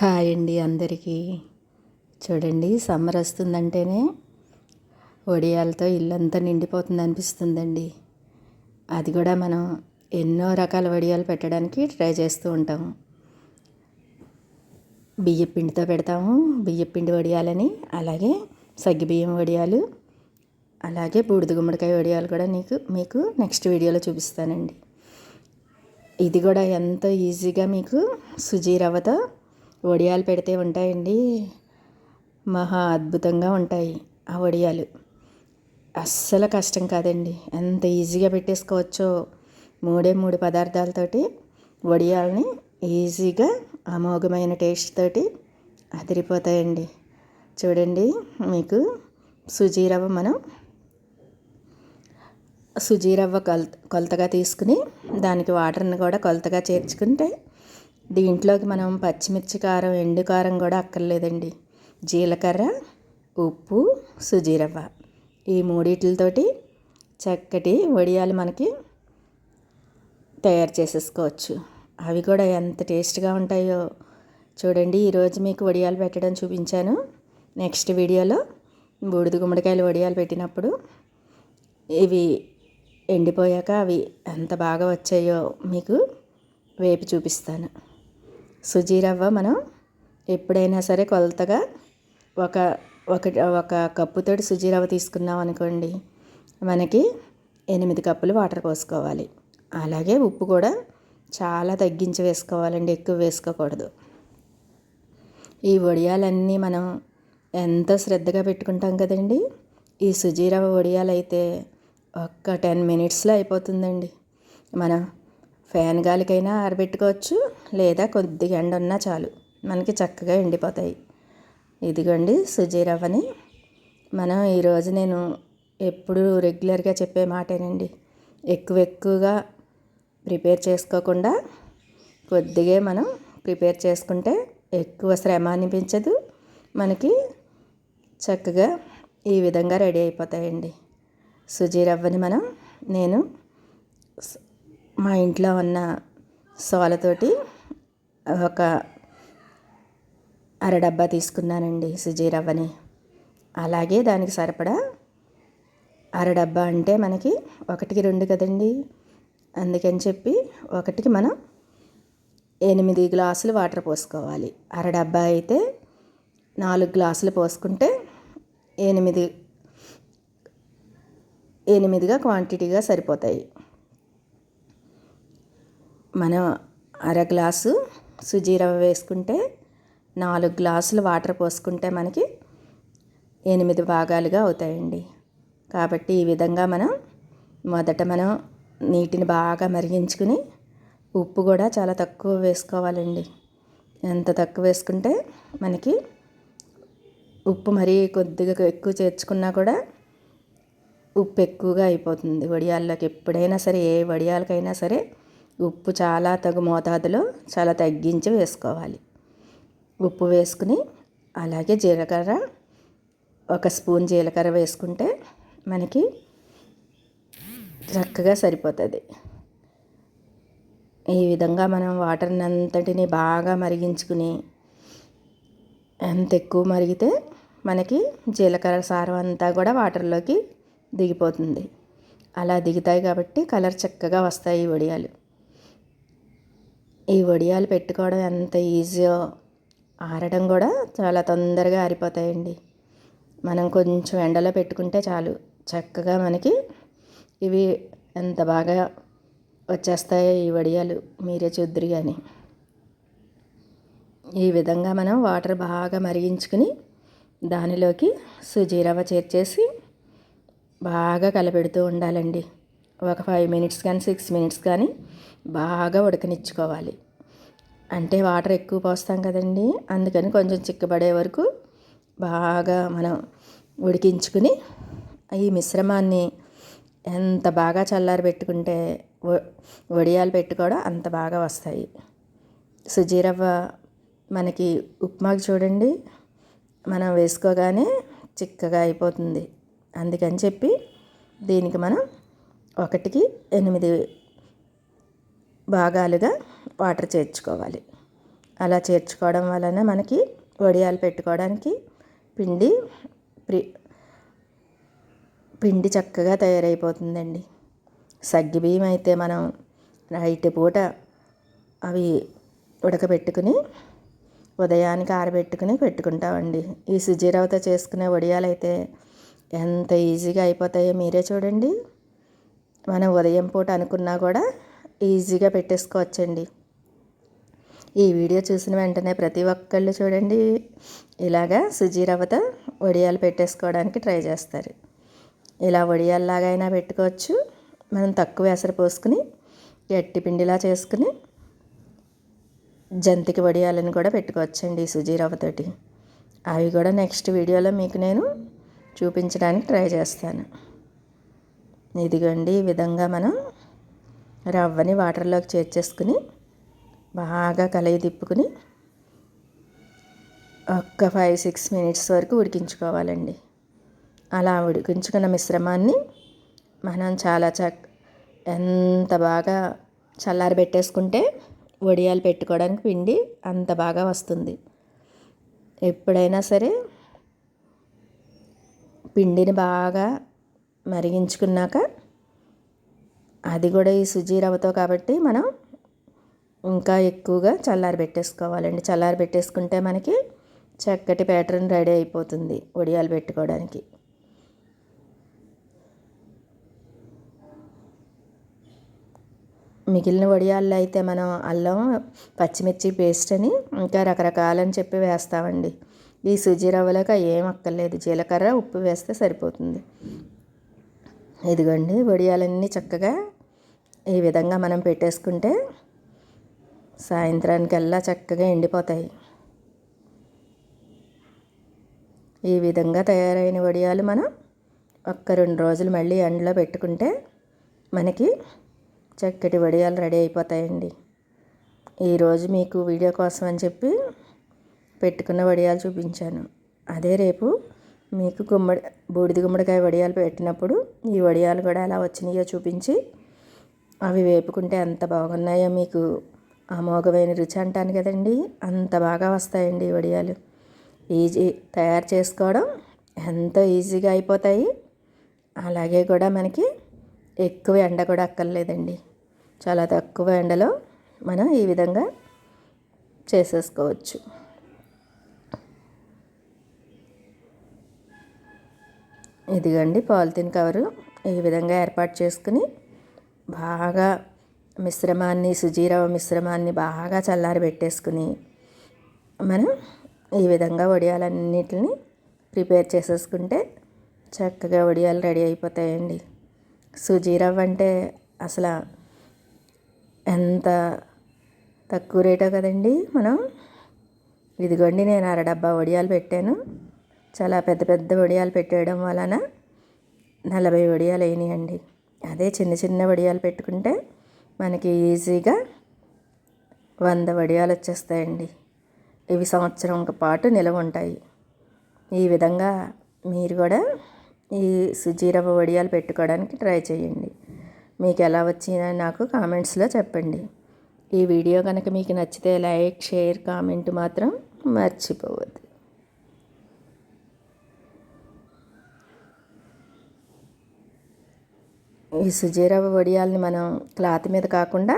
Hi అండి అందరికీ. చూడండి సమ్మర్ వస్తుందంటేనే వడియాలతో ఇల్లంతా నిండిపోతుంది అనిపిస్తుందండి అది కూడా మనం ఎన్నో రకాల వడియాలు పెట్టడానికి ట్రై చేస్తూ ఉంటాము. బియ్య పిండితో పెడతాము బియ్య పిండి వడియాలని అలాగే సగ్గిబియ్యం వడియాలు అలాగే బూడిద గుమ్మడికాయ వడియాలు కూడా నీకు మీకు నెక్స్ట్ వీడియోలో చూపిస్తానండి. ఇది కూడా ఎంతో ఈజీగా మీకు సుజీ రవ్వతో వడియాలు పెడితే ఉంటాయండి. మహా అద్భుతంగా ఉంటాయి ఆ వడియాలు. అస్సలు కష్టం కాదండి. ఎంత ఈజీగా పెట్టేసుకోవచ్చో మూడే మూడు పదార్థాలతోటి వడియాలని ఈజీగా అమోఘమైన టేస్ట్ తోటి అదిరిపోతాయండి. చూడండి మీకు సుజీరవ్వ మనం సుజీరవ్వ కొలత కొలతగా తీసుకుని దానికి వాటర్ని కూడా కొలతగా చేర్చుకుంటే దీంట్లోకి మనం పచ్చిమిర్చి కారం ఎండు కారం కూడా అక్కర్లేదండి. జీలకర్ర ఉప్పు సుజీరవ్వ. ఈ మూడిటితోటి చక్కటి వడియాలు మనకి తయారు చేసేసుకోవచ్చు. అవి కూడా ఎంత టేస్ట్గా ఉంటాయో చూడండి. ఈరోజు మీకు వడియాలు పెట్టడం చూపించాను. నెక్స్ట్ వీడియోలో బూడిద గుమ్మడికాయలు వడియాలు పెట్టినప్పుడు ఇవి ఎండిపోయాక అవి ఎంత బాగా వచ్చాయో మీకు వేపి చూపిస్తాను. సుజీ రవ్వ మనం ఎప్పుడైనా సరే కొలతగా ఒక ఒక ఒక కప్పుతోటి సుజీ రవ్వ తీసుకున్నాం అనుకోండి. మనకి ఎనిమిది కప్పులు వాటర్ పోసుకోవాలి. అలాగే ఉప్పు కూడా చాలా తగ్గించి వేసుకోవాలండి ఎక్కువ వేసుకోకూడదు. ఈ వడియాలన్నీ మనం ఎంతో శ్రద్ధగా పెట్టుకుంటాం కదండి. ఈ సుజీరవ వడియాలు అయితే ఒక్క టెన్ మినిట్స్లో అయిపోతుందండి. మనం ఫ్యాన్ గాలికైనా ఆరబెట్టుకోవచ్చు లేదా కొద్దిగా ఎండ ఉన్నా చాలు. మనకి చక్కగా ఎండిపోతాయి. ఇదిగోండి సుజీరవ్వని మనం ఈరోజు నేను ఎప్పుడు రెగ్యులర్గా చెప్పే మాటేనండి. ఎక్కువ ఎక్కువగా ప్రిపేర్ చేసుకోకుండా కొద్దిగా మనం ప్రిపేర్ చేసుకుంటే ఎక్కువ శ్రమ అనిపించదు. మనకి చక్కగా ఈ విధంగా రెడీ అయిపోతాయండి. సుజీ రవ్వని మనం నేను మా ఇంట్లో ఉన్న సోలతోటి ఒక అర డబ్బా తీసుకున్నానండి సుజీ రవ్వని అలాగే దానికి సరిపడా అర డబ్బా అంటే మనకి ఒకటికి రెండు కదండి. అందుకని చెప్పి ఒకటికి మనం ఎనిమిది గ్లాసులు వాటర్ పోసుకోవాలి. అర డబ్బా అయితే నాలుగు గ్లాసులు పోసుకుంటే ఎనిమిది ఎనిమిదిగా క్వాంటిటీగా సరిపోతాయి. మనం అర గ్లాసు సుజీ రవ్వ వేసుకుంటే నాలుగు గ్లాసులు వాటర్ పోసుకుంటే మనకి ఎనిమిది భాగాలుగా అవుతాయండి. కాబట్టి ఈ విధంగా మనం మొదట మనం నీటిని బాగా మరిగించుకుని ఉప్పు కూడా చాలా తక్కువ వేసుకోవాలండి. ఎంత తక్కువ వేసుకుంటే మనకి ఉప్పు మరీ కొద్దిగా ఎక్కువ చేర్చుకున్నా కూడా ఉప్పు ఎక్కువగా అయిపోతుంది. వడియాల్లోకి ఎప్పుడైనా సరే ఏ వడియాలకైనా సరే ఉప్పు చాలా తగు మోతాదులో చాలా తగ్గించి వేసుకోవాలి. ఉప్పు వేసుకుని అలాగే జీలకర్ర ఒక స్పూన్ జీలకర్ర వేసుకుంటే మనకి చక్కగా సరిపోతుంది. ఈ విధంగా మనం వాటర్ని అంతటిని బాగా మరిగించుకుని ఎంత ఎక్కువ మరిగితే మనకి జీలకర్ర సారం అంతా కూడా వాటర్లోకి దిగిపోతుంది. అలా దిగుతాయి కాబట్టి కలర్ చక్కగా వస్తాయి ఈ వడియాలు. ఈ వడియాలు పెట్టుకోవడం ఎంత ఈజీయో ఆరడం కూడా చాలా తొందరగా ఆరిపోతాయండి. మనం కొంచెం ఎండలో పెట్టుకుంటే చాలు. చక్కగా మనకి ఇవి ఎంత బాగా వచ్చేస్తాయో ఈ వడియాలు మీరే చూద్దరు కానీ ఈ విధంగా మనం వాటర్ బాగా మరిగించుకుని దానిలోకి సుజీరవ చేర్చేసి బాగా కలపెడుతూ ఉండాలండి. ఒక ఫైవ్ మినిట్స్ కానీ సిక్స్ మినిట్స్ కానీ బాగా ఉడకనిచ్చుకోవాలి. అంటే వాటర్ ఎక్కువ పోస్తాం కదండి అందుకని కొంచెం చిక్కబడే వరకు బాగా మనం ఉడికించుకుని ఈ మిశ్రమాన్ని ఎంత బాగా చల్లారి పెట్టుకుంటే వడియాలు పెట్టుకోవడం అంత బాగా వస్తాయి. సుజీరవ్వ మనకి ఉప్మాకి చూడండి మనం వేసుకోగానే చిక్కగా అయిపోతుంది. అందుకని చెప్పి దీనికి మనం ఒకటికి ఎనిమిది భాగాలుగా వాటర్ చేర్చుకోవాలి. అలా చేర్చుకోవడం వలన మనకి వడియాలు పెట్టుకోవడానికి పిండి ప్రి పిండి చక్కగా తయారైపోతుందండి. సగ్గి బియ్యం అయితే మనం నైట్ పూట అవి ఉడకబెట్టుకుని ఉదయానికి ఆరబెట్టుకుని పెట్టుకుంటామండి. ఈ సుజీరవతో చేసుకునే వడియాలు అయితే ఎంత ఈజీగా అయిపోతాయో మీరే చూడండి. మనం ఉదయం పూట అనుకున్నా కూడా ఈజీగా పెట్టేసుకోవచ్చండి. ఈ వీడియో చూసిన వెంటనే ప్రతి ఒక్కళ్ళు చూడండి. ఇలాగా సుజీరవ్వతో వడియాలు పెట్టేసుకోవడానికి ట్రై చేస్తారు. ఇలా వడియాల్లాగైనా పెట్టుకోవచ్చు. మనం తక్కువ ఎసరు పోసుకుని ఎట్టి పిండిలా చేసుకుని జంతికి వడియాలను కూడా పెట్టుకోవచ్చండి సుజీరవతోటి అవి కూడా నెక్స్ట్ వీడియోలో మీకు నేను చూపించడానికి ట్రై చేస్తాను. ఇదిగోండి ఈ విధంగా మనం రవ్వని వాటర్లోకి చేర్చేసుకుని బాగా కలయి తిప్పుకుని ఒక్క ఫైవ్ సిక్స్ మినిట్స్ వరకు ఉడికించుకోవాలండి. అలా ఉడికించుకున్న మిశ్రమాన్ని మనం చాలా చక్ ఎంత బాగా చల్లారి పెట్టేసుకుంటే వడియాలు పెట్టుకోవడానికి పిండి అంత బాగా వస్తుంది. ఎప్పుడైనా సరే పిండిని బాగా మరిగించుకున్నాక అది కూడా ఈ సుజీ రవ్వతో కాబట్టి మనం ఇంకా ఎక్కువగా చల్లారి పెట్టేసుకోవాలండి. చల్లారి పెట్టేసుకుంటే మనకి చక్కటి ప్యాటర్న్ రెడీ అయిపోతుంది వడియాలు పెట్టుకోవడానికి. మిగిలిన వడియాల్లో అయితే మనం అల్లం పచ్చిమిర్చి పేస్ట్ అని ఇంకా రకరకాలని చెప్పి వేస్తామండి. ఈ సుజీ రవ్వలోకి ఏం అక్కర్లేదు. జీలకర్ర ఉప్పు వేస్తే సరిపోతుంది. ఇదిగోండి వడియాలన్నీ చక్కగా ఈ విధంగా మనం పెట్టేసుకుంటే సాయంత్రానికల్లా చక్కగా ఎండిపోతాయి. ఈ విధంగా తయారైన వడియాలు మనం ఒక్క రెండు రోజులు మళ్ళీ ఎండలో పెట్టుకుంటే మనకి చక్కటి వడియాలు రెడీ అయిపోతాయండి. ఈరోజు మీకు వీడియో కోసం అని చెప్పి పెట్టుకున్న వడియాలు చూపించాను. అదే రేపు మీకు గుమ్మడి బూడిద గుమ్మడికాయ వడియాలు పెట్టినప్పుడు ఈ వడియాలు కూడా ఎలా వచ్చినాయో చూపించి అవి వేపుకుంటే ఎంత బాగున్నాయో మీకు అమోఘమైన రుచి అంటాను కదండి. అంత బాగా వస్తాయండి ఈ వడియాలు. ఈజీ తయారు చేసుకోవడం ఎంతో ఈజీగా అయిపోతాయి. అలాగే కూడా మనకి ఎక్కువ ఎండ కూడా అక్కర్లేదండి. చాలా తక్కువ ఎండలో మనం ఈ విధంగా చేసేసుకోవచ్చు. ఇదిగండి పాలిథిన్ కవరు ఈ విధంగా ఏర్పాటు చేసుకుని బాగా మిశ్రమాన్ని సుజీరవ మిశ్రమాన్ని బాగా చల్లారి పెట్టేసుకుని మనం ఈ విధంగా వడియాలన్నిటిని ప్రిపేర్ చేసేసుకుంటే చక్కగా వడియాలు రెడీ అయిపోతాయండి. సుజీరవ్ అంటే అసలు ఎంత తక్కువ రేటో కదండి మనం. ఇదిగోండి నేను అర డబ్బా వడియాలు పెట్టాను. చాలా పెద్ద పెద్ద వడియాలు పెట్టేయడం వలన నలభై వడియాలు అయినాయండి. అదే చిన్న చిన్న వడియాలు పెట్టుకుంటే మనకి ఈజీగా వంద వడియాలు వచ్చేస్తాయండి. ఇవి సంవత్సరం పాటు నిలవ ఉంటాయి. ఈ విధంగా మీరు కూడా ఈ సుజీరవ వడియాలు పెట్టుకోవడానికి ట్రై చేయండి. మీకు ఎలా వచ్చిందో నాకు కామెంట్స్లో చెప్పండి. ఈ వీడియో కనుక మీకు నచ్చితే లైక్ షేర్ కామెంట్ మాత్రం మర్చిపోవద్దు. ఈ సుజీరవ వడియాలని మనం క్లాత్ మీద కాకుండా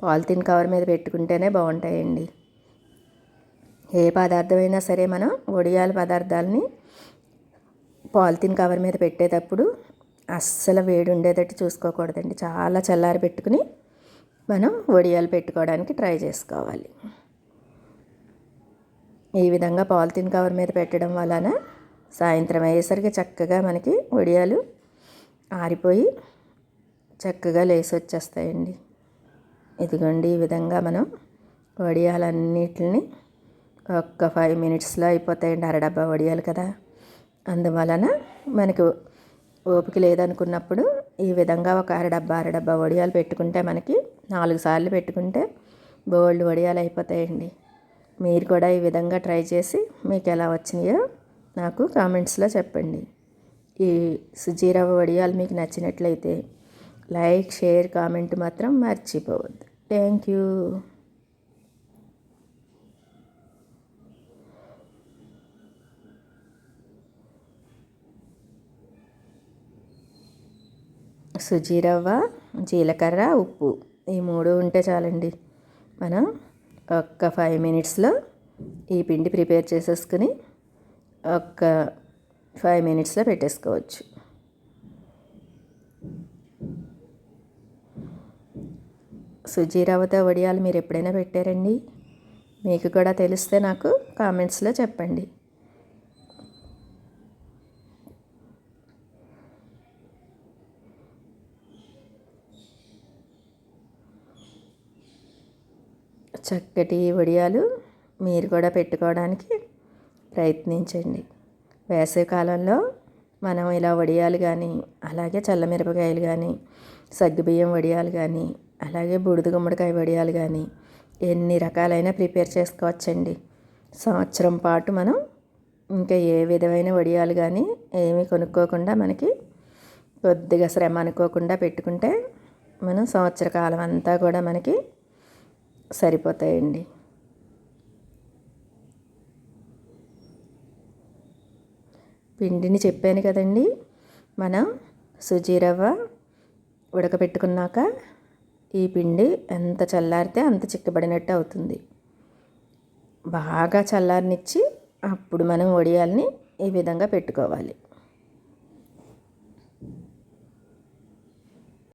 పాలిథిన్ కవర్ మీద పెట్టుకుంటేనే బాగుంటాయండి. ఏ పదార్థమైనా సరే మనం వడియాల పదార్థాలని పాలిథిన్ కవర్ మీద పెట్టేటప్పుడు అస్సలు వేడి ఉండేటట్టు చూసుకోకూడదండి. చాలా చల్లారి పెట్టుకుని మనం వడియాలు పెట్టుకోవడానికి ట్రై చేసుకోవాలి. ఈ విధంగా పాలిథిన్ కవర్ మీద పెట్టడం వలన సాయంత్రం అయ్యేసరికి చక్కగా మనకి వడియాలు ఆరిపోయి చక్కగా లేసి వచ్చేస్తాయండి ఇదిగోండి ఈ విధంగా మనం వడియాలన్నిటిని ఒక్క ఫైవ్ మినిట్స్లో అయిపోతాయండి. అరడబ్బా వడియాలు కదా! అందువలన మనకు ఓపిక లేదనుకున్నప్పుడు ఈ విధంగా ఒక అరడబ్బా అరడబ్బా వడియాలు పెట్టుకుంటే మనకి నాలుగు సార్లు పెట్టుకుంటే బోల్డ్ వడియాలు అయిపోతాయండి. మీరు కూడా ఈ విధంగా ట్రై చేసి మీకు ఎలా వచ్చినాయో నాకు కామెంట్స్లో చెప్పండి. ఈ సుజీరవ వడియాలు మీకు నచ్చినట్లయితే లైక్ షేర్ కామెంట్ మాత్రం మర్చిపోవద్దు. Thank you. సుజీరవ్వ జీలకర్ర ఉప్పు. ఈ మూడు ఉంటే చాలండి. మనం ఒక్క ఫైవ్ మినిట్స్లో ఈ పిండి ప్రిపేర్ చేసేసుకుని ఒక్క ఫైవ్ మినిట్స్లో పెట్టేసుకోవచ్చు. సుజీ రవ్వతో వడియాలు మీరు ఎప్పుడైనా పెట్టారండి? మీకు కూడా తెలిస్తే నాకు కామెంట్స్లో చెప్పండి. చక్కటి వడియాలు మీరు కూడా పెట్టుకోవడానికి ప్రయత్నించండి. వేసవికాలంలో మనం ఇలా వడియాలు కానీ అలాగే చల్లమిరపకాయలు కానీ సగ్గుబియ్యం వడియాలు కానీ అలాగే బూడిద గుమ్మడికాయ వడియాలు కానీ ఎన్ని రకాలైన ప్రిపేర్ చేసుకోవచ్చండి. సంవత్సరం పాటు మనం ఇంకా ఏ విధమైన వడియాలు కానీ ఏమీ కొనుక్కోకుండా మనకి కొద్దిగా శ్రమ అనుకోకుండా పెట్టుకుంటే మనం సంవత్సర కాలం అంతా కూడా మనకి సరిపోతాయండి. పిండిని చెప్పాను కదండి. మనం సుజీ రవ్వ ఉడకపెట్టుకున్నాక ఈ పిండి ఎంత చల్లారితే అంత చిక్కబడినట్టు అవుతుంది. బాగా చల్లారనిచ్చి అప్పుడు మనం వడియాల్ని ఈ విధంగా పెట్టుకోవాలి.